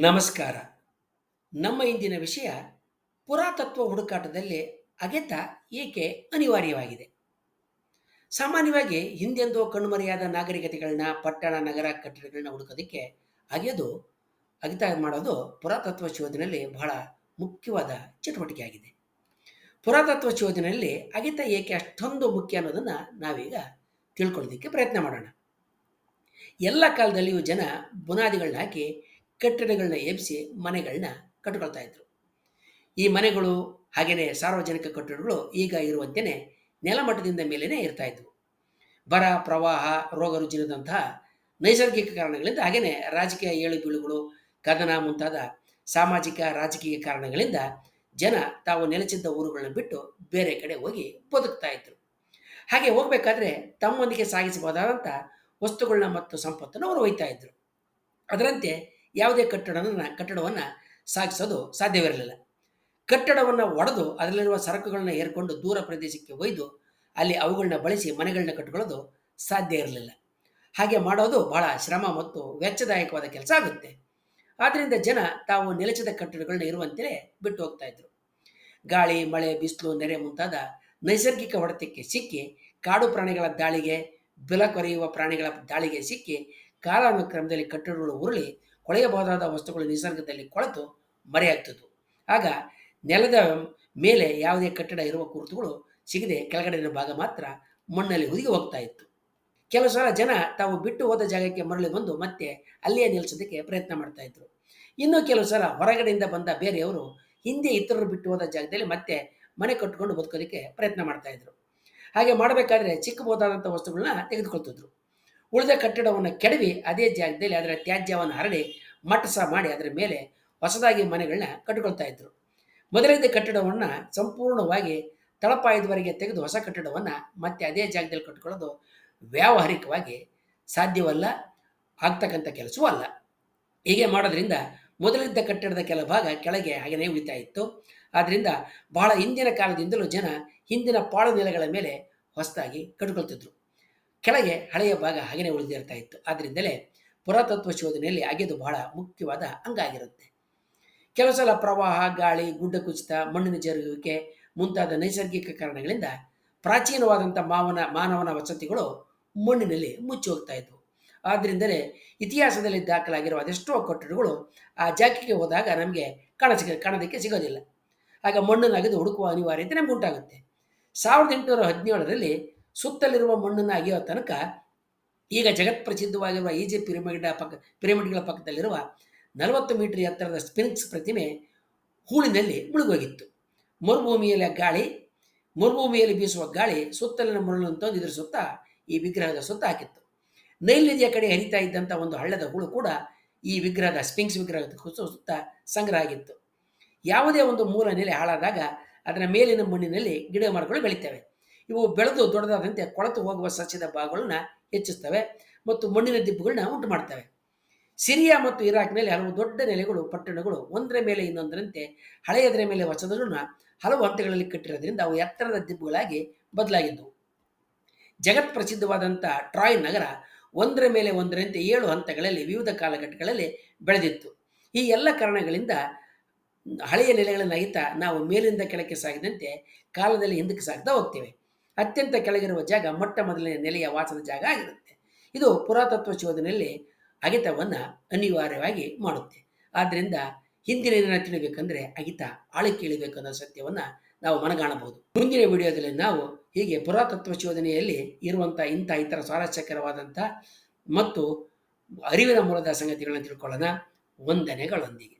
ನಮಸ್ಕಾರ. ನಮ್ಮ ಇಂದಿನ ವಿಷಯ ಪುರಾತತ್ವ ಹುಡುಕಾಟದಲ್ಲಿ ಅಗೆತ ಏಕೆ ಅನಿವಾರ್ಯವಾಗಿದೆ? ಸಾಮಾನ್ಯವಾಗಿ ಹಿಂದೆಂದೋ ಕಣ್ಮರೆಯಾದ ನಾಗರಿಕತೆಗಳನ್ನ ಪಟ್ಟಣ, ನಗರ ಕಟ್ಟಡಗಳನ್ನ ಹುಡುಕೋದಕ್ಕೆ ಅಗೆದು, ಅಗಿತ ಮಾಡೋದು ಪುರಾತತ್ವ ಶೋಧನೆಯಲ್ಲಿ ಬಹಳ ಮುಖ್ಯವಾದ ಚಟುವಟಿಕೆ ಆಗಿದೆ. ಪುರಾತತ್ವ ಶೋಧನೆಯಲ್ಲಿ ಅಗೆತ ಏಕೆ ಅಷ್ಟೊಂದು ಮುಖ್ಯ ಅನ್ನೋದನ್ನು ನಾವೀಗ ತಿಳ್ಕೊಳ್ಳೋದಕ್ಕೆ ಪ್ರಯತ್ನ ಮಾಡೋಣ. ಎಲ್ಲ ಕಾಲದಲ್ಲಿಯೂ ಜನ ಬುನಾದಿಗಳನ್ನ ಹಾಕಿ ಕಟ್ಟಡಗಳನ್ನ ಎಬ್ಬಿಸಿ ಮನೆಗಳನ್ನ ಕಟ್ಕೊಳ್ತಾ ಇದ್ರು. ಈ ಮನೆಗಳು ಹಾಗೆಯೇ ಸಾರ್ವಜನಿಕ ಕಟ್ಟಡಗಳು ಈಗ ಇರುವಂತೆಯೇ ನೆಲಮಟ್ಟದಿಂದ ಮೇಲೇ ಇರ್ತಾ ಇದ್ವು. ಬರ, ಪ್ರವಾಹ, ರೋಗ ರುಜಿನದಂತಹ ನೈಸರ್ಗಿಕ ಕಾರಣಗಳಿಂದ ಹಾಗೆಯೇ ರಾಜಕೀಯ ಏಳು ಬೀಳುಗಳು ಕದನ ಮುಂತಾದ ಸಾಮಾಜಿಕ, ರಾಜಕೀಯ ಕಾರಣಗಳಿಂದ ಜನ ತಾವು ನೆಲೆಸಿದ್ದ ಊರುಗಳನ್ನು ಬಿಟ್ಟು ಬೇರೆ ಕಡೆ ಹೋಗಿ ಬದುಕ್ತಾ ಇದ್ರು. ಹಾಗೆ ಹೋಗಬೇಕಾದ್ರೆ ತಮ್ಮೊಂದಿಗೆ ಸಾಗಿಸಬಹುದಾದಂಥ ವಸ್ತುಗಳನ್ನ ಮತ್ತು ಸಂಪತ್ತನ್ನು ಅವರು ಒಯ್ತಾ ಇದ್ರು. ಅದರಂತೆ ಯಾವುದೇ ಕಟ್ಟಡವನ್ನು ಕಟ್ಟಡವನ್ನು ಸಾಗಿಸೋದು ಸಾಧ್ಯವಿರಲಿಲ್ಲ. ಕಟ್ಟಡವನ್ನು ಒಡೆದು ಅದರಲ್ಲಿರುವ ಸರಕುಗಳನ್ನ ಏರ್ಕೊಂಡು ದೂರ ಪ್ರದೇಶಕ್ಕೆ ಒಯ್ದು ಅಲ್ಲಿ ಅವುಗಳನ್ನ ಬಳಸಿ ಮನೆಗಳನ್ನ ಕಟ್ಟಿಕೊಳ್ಳೋದು ಸಾಧ್ಯ ಇರಲಿಲ್ಲ. ಹಾಗೆ ಮಾಡೋದು ಬಹಳ ಶ್ರಮ ಮತ್ತು ವೆಚ್ಚದಾಯಕವಾದ ಕೆಲಸ ಆಗುತ್ತೆ. ಆದ್ದರಿಂದ ಜನ ತಾವು ನೆಲೆಸಿದ ಕಟ್ಟಡಗಳನ್ನ ಇರುವಂತೆಯೇ ಬಿಟ್ಟು ಹೋಗ್ತಾ ಇದ್ರು. ಗಾಳಿ, ಮಳೆ, ಬಿಸಿಲು, ನೆರೆ ಮುಂತಾದ ನೈಸರ್ಗಿಕ ಹೊಡೆತಕ್ಕೆ ಸಿಕ್ಕಿ ಕಾಡು ಪ್ರಾಣಿಗಳ ದಾಳಿಗೆ, ಬೆಲ ಕೊರೆಯುವ ಪ್ರಾಣಿಗಳ ದಾಳಿಗೆ ಸಿಕ್ಕಿ ಕಾಲಾನುಕ್ರಮದಲ್ಲಿ ಕಟ್ಟಡಗಳು ಉರುಳಿ ಕೊಳೆಯಬಹುದಾದ ವಸ್ತುಗಳು ನಿಸರ್ಗದಲ್ಲಿ ಕೊಳೆತು ಮರೆಯಾಗ್ತಿತ್ತು ಆಗ ನೆಲದ ಮೇಲೆ ಯಾವುದೇ ಕಟ್ಟಡ ಇರುವ ಕುರುತುಗಳು ಸಿಗದೆ ಕೆಳಗಡೆಯ ಭಾಗ ಮಾತ್ರ ಮಣ್ಣಲ್ಲಿ ಹುದುಗಿ ಹೋಗ್ತಾ ಇತ್ತು. ಕೆಲವು ಸಲ ಜನ ತಾವು ಬಿಟ್ಟು ಹೋದ ಜಾಗಕ್ಕೆ ಮರಳಿ ಬಂದು ಮತ್ತೆ ಅಲ್ಲಿಯೇ ನಿಲ್ಲಿಸೋದಕ್ಕೆ ಪ್ರಯತ್ನ ಮಾಡ್ತಾ ಇದ್ರು. ಇನ್ನು ಕೆಲವು ಸಲ ಹೊರಗಡೆಯಿಂದ ಬಂದ ಬೇರೆಯವರು ಹಿಂದೆ ಇತರರು ಬಿಟ್ಟು ಹೋದ ಜಾಗದಲ್ಲಿ ಮತ್ತೆ ಮನೆ ಕಟ್ಟಿಕೊಂಡು ಬದುಕೋದಕ್ಕೆ ಪ್ರಯತ್ನ ಮಾಡ್ತಾ ಇದ್ರು. ಹಾಗೆ ಮಾಡಬೇಕಾದ್ರೆ ಚಿಕ್ಕಬಹುದಾದಂಥ ವಸ್ತುಗಳನ್ನ ತೆಗೆದುಕೊಳ್ತಿದ್ರು. ಉಳಿದ ಕಟ್ಟಡವನ್ನು ಕೆಡವಿ ಅದೇ ಜಾಗದಲ್ಲಿ ಅದರ ತ್ಯಾಜ್ಯವನ್ನು ಹರಡಿ ಮಟ್ಟಸ ಮಾಡಿ ಅದರ ಮೇಲೆ ಹೊಸದಾಗಿ ಮನೆಗಳನ್ನ ಕಟ್ಟಿಕೊಳ್ತಾ ಇದ್ರು. ಮೊದಲಿದ್ದ ಕಟ್ಟಡವನ್ನು ಸಂಪೂರ್ಣವಾಗಿ ತಳಪಾಯದವರೆಗೆ ತೆಗೆದು ಹೊಸ ಕಟ್ಟಡವನ್ನು ಮತ್ತೆ ಅದೇ ಜಾಗದಲ್ಲಿ ಕಟ್ಟಿಕೊಳ್ಳೋದು ವ್ಯಾವಹಾರಿಕವಾಗಿ ಸಾಧ್ಯವಲ್ಲ, ಆಗ್ತಕ್ಕಂಥ ಕೆಲಸವೂ ಅಲ್ಲ. ಹೀಗೆ ಮಾಡೋದ್ರಿಂದ ಮೊದಲಿದ್ದ ಕಟ್ಟಡದ ಕೆಲ ಭಾಗ ಕೆಳಗೆ ಹಾಗೆಯೇ ಉಳಿತಾ ಇತ್ತು. ಆದ್ದರಿಂದ ಬಹಳ ಹಿಂದಿನ ಕಾಲದಿಂದಲೂ ಜನ ಹಿಂದಿನ ಪಾಳು ನೆಲೆಗಳ ಮೇಲೆ ಹೊಸದಾಗಿ ಕಟ್ಕೊಳ್ತಿದ್ರು ಕೆಳಗೆ ಹಳೆಯ ಭಾಗ ಹಾಗೆಯೇ ಉಳಿದಿರ್ತಾ ಇತ್ತು. ಆದ್ದರಿಂದಲೇ ಪುರಾತತ್ವ ಶೋಧನೆಯಲ್ಲಿ ಅಗೆದು ಬಹಳ ಮುಖ್ಯವಾದ ಅಂಗ ಆಗಿರುತ್ತೆ. ಕೆಲವು ಸಲ ಪ್ರವಾಹ, ಗಾಳಿ, ಗುಡ್ಡ ಕುಸಿತ, ಮಣ್ಣಿನ ಜರುಗುವಿಕೆ ಮುಂತಾದ ನೈಸರ್ಗಿಕ ಕಾರಣಗಳಿಂದ ಪ್ರಾಚೀನವಾದಂಥ ಮಾವನ, ಮಾನವನ ವಸತಿಗಳು ಮಣ್ಣಿನಲ್ಲಿ ಮುಚ್ಚಿ ಹೋಗ್ತಾ ಇದ್ವು. ಆದ್ದರಿಂದಲೇ ಇತಿಹಾಸದಲ್ಲಿ ದಾಖಲಾಗಿರುವ ಅದೆಷ್ಟೋ ಕಟ್ಟಡಗಳು ಆ ಜಾಕಿಗೆ ಹೋದಾಗ ನಮಗೆ ಕಾಣ ಸಿಗ ಕಾಣೋದಕ್ಕೆ ಸಿಗೋದಿಲ್ಲ. ಆಗ ಮಣ್ಣನ್ನು ಅಗೆದು ಹುಡುಕುವ ಅನಿವಾರ್ಯತೆ ನಮ್ಗೆ ಉಂಟಾಗುತ್ತೆ. ಸಾವಿರದ ಎಂಟುನೂರ ಹದಿನೇಳರಲ್ಲಿ ಸುತ್ತಲಿರುವ ಮಣ್ಣನ್ನು ಅಗೆಯೋ ತನಕ ಈಗ ಜಗತ್ ಪ್ರಸಿದ್ಧವಾಗಿರುವ ಈಜಿ ಪಿರಮಿಡ್ ಪಕ್ಕ, ಪಿರಮಿಡ್ಗಳ ಪಕ್ಕದಲ್ಲಿರುವ ನಲವತ್ತು ಮೀಟರ್ ಎತ್ತರದ ಸ್ಪಿನಿಕ್ಸ್ ಪ್ರತಿಮೆ ಹೂಳಿನಲ್ಲಿ ಮುಳುಗೋಗಿತ್ತು. ಮರುಭೂಮಿಯಲ್ಲಿ ಗಾಳಿ, ಮರುಭೂಮಿಯಲ್ಲಿ ಬೀಸುವ ಗಾಳಿ ಸುತ್ತಲಿನ ಮರಳನ್ನು ತಂದು ಇದರ ಸುತ್ತ ಈ ವಿಗ್ರಹದ ಸುತ್ತ ಹಾಕಿತ್ತು. ನೈಲ್ ನದಿಯ ಕಡೆ ಹರಿತಾ ಇದ್ದಂಥ ಒಂದು ಹಳ್ಳದ ಹೂಳು ಕೂಡ ಈ ವಿಗ್ರಹದ ಸ್ಪಿಂಕ್ಸ್ ವಿಗ್ರಹದ ಸುತ್ತ ಸಂಗ್ರಹ ಆಗಿತ್ತು. ಯಾವುದೇ ಒಂದು ಮೂಲ ನೆಲೆ ಹಾಳಾದಾಗ ಅದರ ಮೇಲಿನ ಮಣ್ಣಿನಲ್ಲಿ ಗಿಡ ಮರಗಳು ಬೆಳಿತವೆ. ಇವು ಬೆಳೆದು ದೊಡ್ಡದಾದಂತೆ ಕೊಳೆತು ಹೋಗುವ ಸಸ್ಯದ ಭಾಗಗಳನ್ನ ಹೆಚ್ಚಿಸ್ತವೆ ಮತ್ತು ಮಣ್ಣಿನ ದಿಬ್ಬುಗಳನ್ನ ಉಂಟು ಮಾಡ್ತವೆ. ಸಿರಿಯಾ ಮತ್ತು ಇರಾಕ್ನಲ್ಲಿ ಹಲವು ದೊಡ್ಡ ನೆಲೆಗಳು, ಪಟ್ಟಣಗಳು ಒಂದರ ಮೇಲೆ ಇನ್ನೊಂದರಂತೆ ಹಳೆಯದರ ಮೇಲೆ ಹೊಸದನ್ನ ಹಲವು ಹಂತಗಳಲ್ಲಿ ಕಟ್ಟಿರೋದ್ರಿಂದ ಅವು ಎತ್ತರದ ದಿಬ್ಬುಗಳಾಗಿ ಬದಲಾಗಿದ್ದವು. ಜಗತ್ ಪ್ರಸಿದ್ಧವಾದಂಥ ಟ್ರಾಯ್ ನಗರ ಒಂದರ ಮೇಲೆ ಒಂದರಂತೆ ಏಳು ಹಂತಗಳಲ್ಲಿ ವಿವಿಧ ಕಾಲಘಟ್ಟಗಳಲ್ಲಿ ಬೆಳೆದಿತ್ತು. ಈ ಎಲ್ಲ ಕಾರಣಗಳಿಂದ ಹಳೆಯ ನೆಲೆಗಳನ್ನು ನಹಿತ ನಾವು ಮೇಲಿಂದ ಕೆಳಕ್ಕೆ ಸಾಗಿದಂತೆ ಕಾಲದಲ್ಲಿ ಹಿಂದಕ್ಕೆ ಸಾಗ್ತಾ ಹೋಗ್ತೇವೆ. ಅತ್ಯಂತ ಕೆಳಗಿರುವ ಜಾಗ ಮೊಟ್ಟ ಮೊದಲನೇ ನೆಲೆಯ ವಾಸದ ಜಾಗ ಆಗಿರುತ್ತೆ. ಇದು ಪುರಾತತ್ವ ಶೋಧನೆಯಲ್ಲಿ ಅಗಿತವನ್ನು ಅನಿವಾರ್ಯವಾಗಿ ಮಾಡುತ್ತೆ. ಆದ್ದರಿಂದ ಹಿಂದಿನ ದಿನ ತಿಳಿಬೇಕಂದ್ರೆ ಅಗಿತ ಆಳಕ್ಕೆ ಇಳಿಬೇಕು ಅನ್ನೋ ಸತ್ಯವನ್ನು ನಾವು ಮನಗಾಣಬಹುದು. ಮುಂದಿನ ವಿಡಿಯೋದಲ್ಲಿ ನಾವು ಹೀಗೆ ಪುರಾತತ್ವ ಶೋಧನೆಯಲ್ಲಿ ಇರುವಂಥ ಇಂಥ ಇತರ ಸ್ವಾರಸ್ಯಕರವಾದಂಥ ಮತ್ತು ಅರಿವಿನ ಮೂಲದ ಸಂಗತಿಗಳನ್ನು ತಿಳ್ಕೊಳ್ಳೋಣ. ವಂದನೆಗಳೊಂದಿಗೆ.